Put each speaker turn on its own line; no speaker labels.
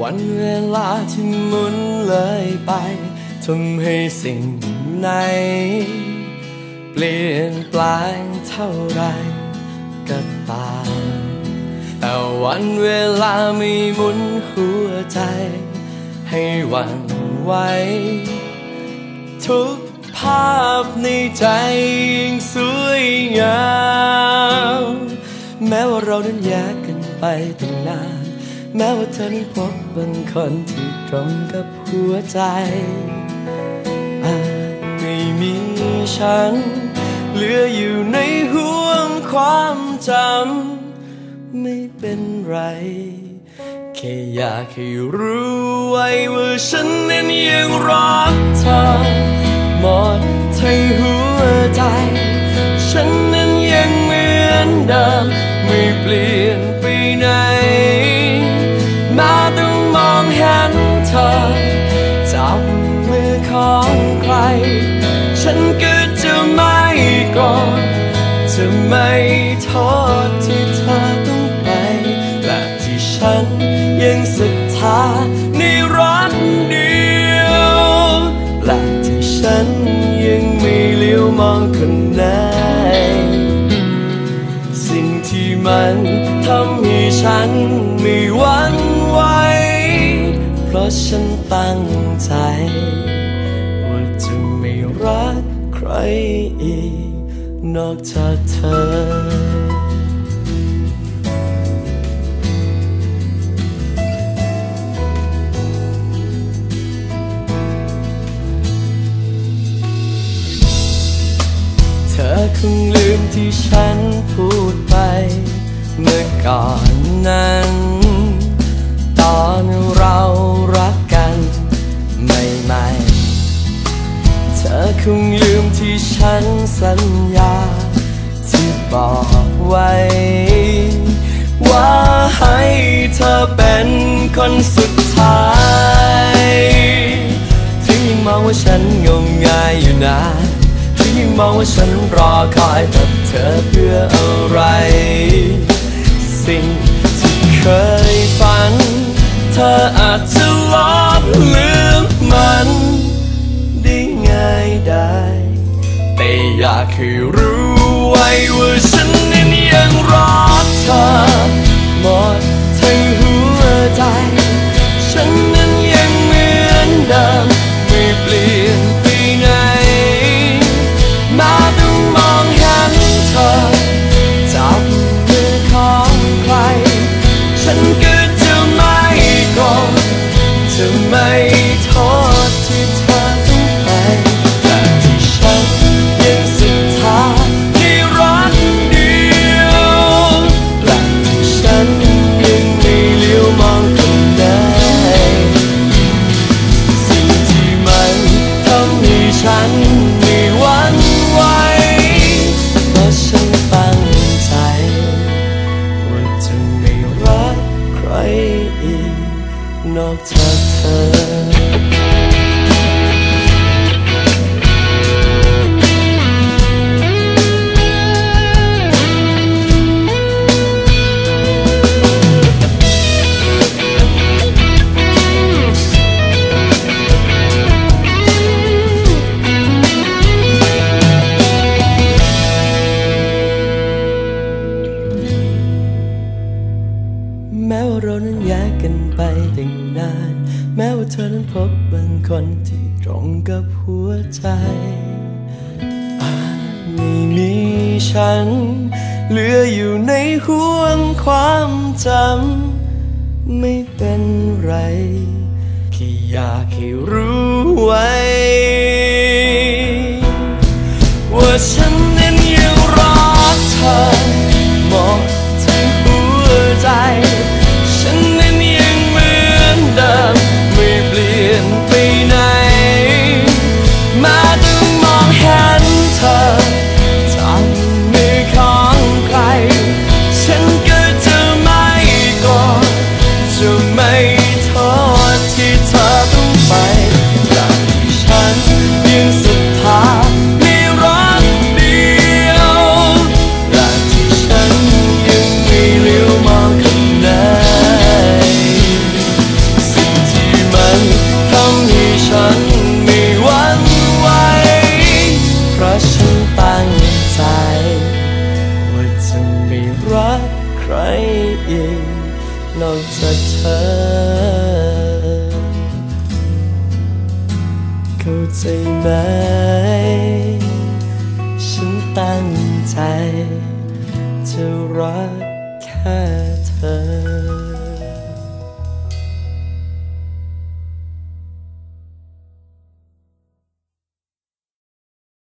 วันเวลาที่หมุนเลยไปทำให้สิ่งไหน เปลี่ยนแปลงเท่าไรก็ตามแต่วันเวลาไม่หมุนหัวใจ ให้หวั่นไหวทุกภาพในใจยังสวยงาม แม้ว่าเรานั้นแยกกันไปตั้งนาน แม้ว่าเธอนั้นพบบางคนที่ตรงกับหัวใจ อาจไม่มีฉัน เหลืออยู่ในห่วงความจำ ไม่เป็นไร แค่อยากให้รู้ไว้ว่าฉันนั้นยังรักเธอ หมดทั้งหัวใจ ฉันนั้นยังเหมือนเดิมไม่เปลี่ยน ของใคร ฉันก็จะไม่กรธจะไม่โทษที่เธอต้องไป และที่ฉันยังศรัทธาในรักเดียว และที่ฉันยังไม่เลี้ยวมองคนไหนสิ่งที่มันทำให้ฉันไม่หวั่นไหวเพราะฉันตั้งใจ อีก นอกจากเธอเธอคงลืมที่ฉันพูดไป เมื่อก่อนนั้น ตอนเรา คงลืมที่ฉันสัญญา ที่บอกไว้ ว่าให้เธอเป็นคนสุดท้าย ถึงยังมองว่าฉันงมงายอยู่นานถึงยังมองว่าฉันรอคอยกับเธอเพื่ออะไร สิ่งที่เคยฝัน เธออาจจะลบลืม ได้ แต่อยากให้รู้ไว้ว่าฉันนั้นยังรักเธอหมดทั้งหัวใจ ฉันนั้นยังเหมือนเดิมไม่เปลี่ยนไปไหน มาต้องมองเห็นเธอ แม้ว่าเรานั้นแยกกันไปตั้งนาน แม้ว่าเธอนั้นพบบางคนที่ตรงกับหัวใจอาจไม่มีฉัน เหลืออยู่ในห่วงความจำ ไม่เป็นไร แค่อยากให้รู้ไว้ เข้าใจไหม ฉันตั้งใจ จะรักแค่เธอ